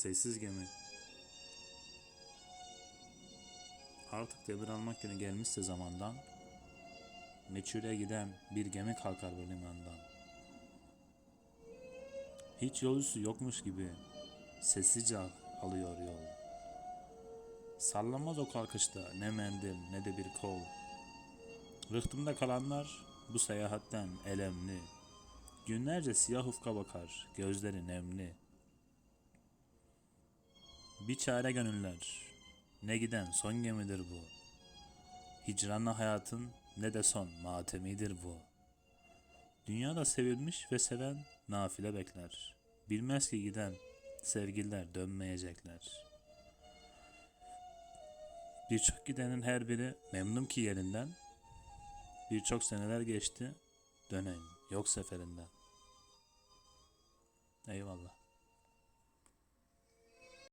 Sessiz gemi. Artık devir almak günü gelmişse zamandan, meçhule giden bir gemi kalkar bu limandan. Hiç yolcusu yokmuş gibi sessizce alıyor yol. Sallanmaz o kalkışta ne mendil ne de bir kol. Rıhtımda kalanlar bu seyahatten elemli. Günlerce siyah ufka bakar, gözleri nemli. Bir çare gönüller, ne giden son gemidir bu. Hicranla hayatın ne de son matemidir bu. Dünyada sevilmiş ve seven nafile bekler. Bilmez ki giden sevgililer dönmeyecekler. Birçok gidenin her biri memnun ki yerinden. Birçok seneler geçti, dönen yok seferinden. Eyvallah.